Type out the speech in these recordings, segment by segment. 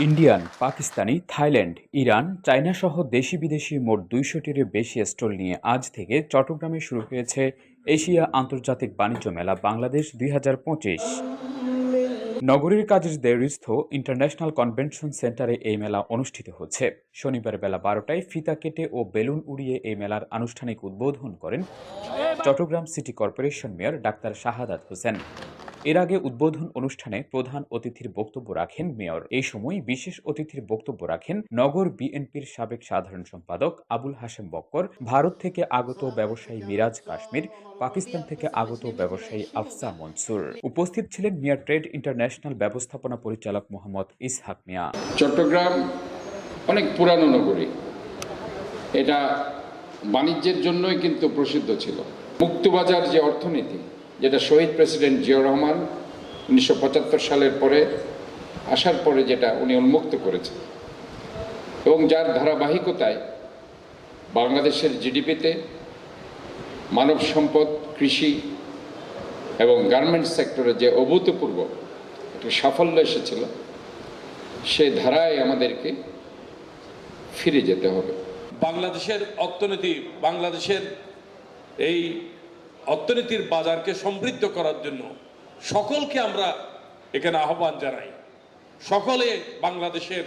Indian, Pakistani, Thailand, Iran China সহ দেশি বিদেশি মোট দুইশোটির বেশি স্টল নিয়ে আজ থেকে চট্টগ্রামে শুরু হয়েছে এশিয়া আন্তর্জাতিক বাণিজ্য মেলা বাংলাদেশ দুই হাজার পঁচিশ। নগরীর কাজের দেরিস্থ ইন্টারন্যাশনাল কনভেনশন সেন্টারে এই মেলা অনুষ্ঠিত হচ্ছে। শনিবার বেলা বারোটায় ফিতা কেটে ও বেলুন উড়িয়ে এই মেলার আনুষ্ঠানিক উদ্বোধন করেন Chattogram city corporation mayor doctor Shahadat Hossain. এর আগে উদ্বোধন অনুষ্ঠানে প্রধান অতিথির বক্তব্য রাখেন মেয়র। এই সময় বিশেষ অতিথির বক্তব্য রাখেন নগর বিএনপির সাবেক সাধারণ সম্পাদক আবুল হাশেম বক্কর, ভারত থেকে আগত ব্যবসায়ী মিরাজ কাশ্মীর, পাকিস্তান থেকে আগত ব্যবসায়ী আফসা মনসুর। উপস্থিত ছিলেন মিয়া ট্রেড ইন্টারন্যাশনাল ব্যবস্থাপনা পরিচালক মোহাম্মদ ইসহাক মিয়া। চট্টগ্রাম অনেক পুরানো নগরী। এটা বাণিজ্যের জন্যই কিন্তু প্রসিদ্ধ ছিল। মুক্তবাজার যে অর্থনীতি যেটা শহীদ প্রেসিডেন্ট জিয়াউর রহমান উনিশশো পঁচাত্তর সালের পরে, আসার পরে যেটা উনি উন্মুক্ত করেছেন। এবং যার ধারাবাহিকতায় বাংলাদেশের জিডিপিতে মানব সম্পদ, কৃষি এবং গার্মেন্টস সেক্টরে যে অভূতপূর্ব একটি সাফল্য এসেছিল সে ধারায় আমাদেরকে ফিরে যেতে হবে। বাংলাদেশের অর্থনীতি, বাংলাদেশের এই অর্থনীতির বাজারকে সমৃদ্ধ করার জন্য সকলকে আমরা এখানে আহ্বান জানাই। সকলে বাংলাদেশের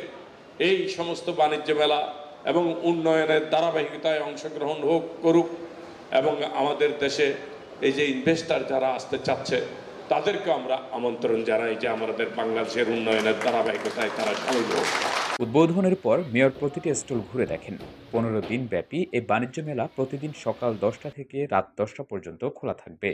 এই সমস্ত বাণিজ্য মেলা এবং উন্নয়নের ধারাবাহিকতায় অংশগ্রহণ হোক, করুক এবং আমাদের দেশে এই যে ইনভেস্টার যারা আসতে চাচ্ছে তাদেরকে আমরা আমন্ত্রণ জানাই যে আমাদের বাংলাদেশের উন্নয়নের ধারাবাহিকতায় তারা সামিল হোক। উদ্বোধনের পর মেয়র প্রতিটি স্টল ঘুরে দেখেন। পনেরো দিন ব্যাপী এই বাণিজ্য মেলা প্রতিদিন সকাল দশটা থেকে রাত দশটা পর্যন্ত খোলা থাকবে।